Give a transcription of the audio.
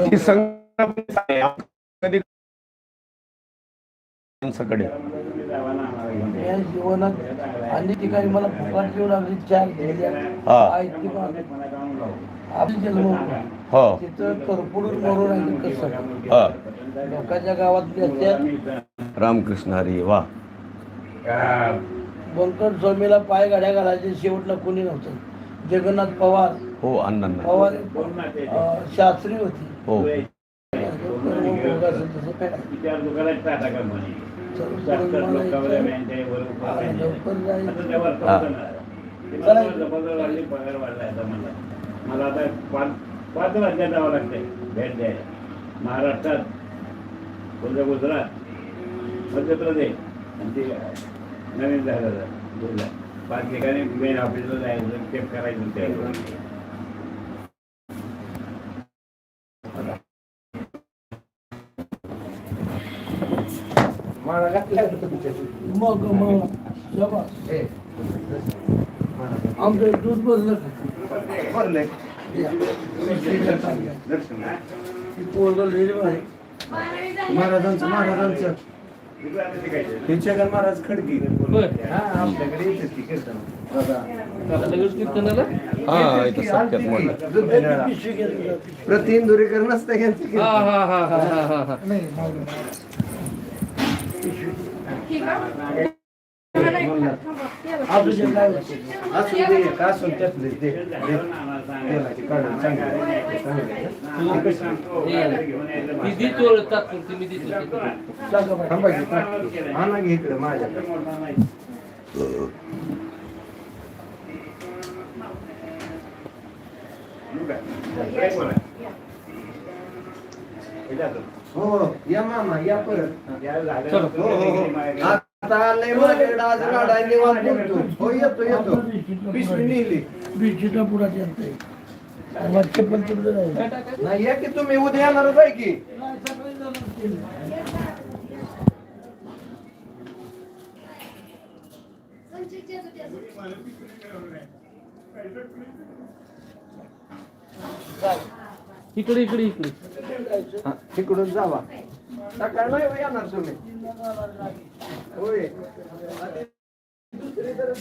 ही संघटना कधी माणसाकडे या जीवनात अनेक ठिकाणी मला फुकट येऊ लागली चार हा. आपली जन्म. हो. तिथं करपुडून मरून राहिले कसं? हा. लोकांच्या गावात रामकृष्ण हरी वा. बंकट स्वामीला पाय गाड्या घालायचे शेवटला कोणी नव्हतं. जगन्नाथ पवार. हो अण्णांना. पवार अं, शास्त्री होती. हो. मला आता पाच पाच जावं लागतंय भेट द्यायला महाराष्ट्रात गुजरात गुजरात मध्य प्रदेश आणि ते नवीन झालं. गुजरात पाच ठिकाणी मेन ऑफिसला जायचं चेक करायचं ते मग मग. आमचं दूध भारी. महाराजांचं महाराजांचं. हे जगन महाराज खडकी हा आपल्याकडे येतात की कीर्तन हा इथं सत्यात नसतं. नाही, मागं. आपलं जे काय होतं. असू दे का असून त्यातले ते तेलाची इकडे माझ्याकडे हो या मामा या परत. हो हो हो. आलंय माझ्याकडे आज गाडा निवांत बोलतो हो येतो येतो पिशवी नेली बिशीचा पुढा त्यांचा आहे. आम्हाला चप्पल तिकडे जायचं. नाही या की तुम्ही उद्या येणारच आहे की नाही, सकाळी जाणार केलं. इकडे इकडे इकडे हा, तिकडून जावा सकाळ नाही येणार तुम्ही. होय. दुसरी तर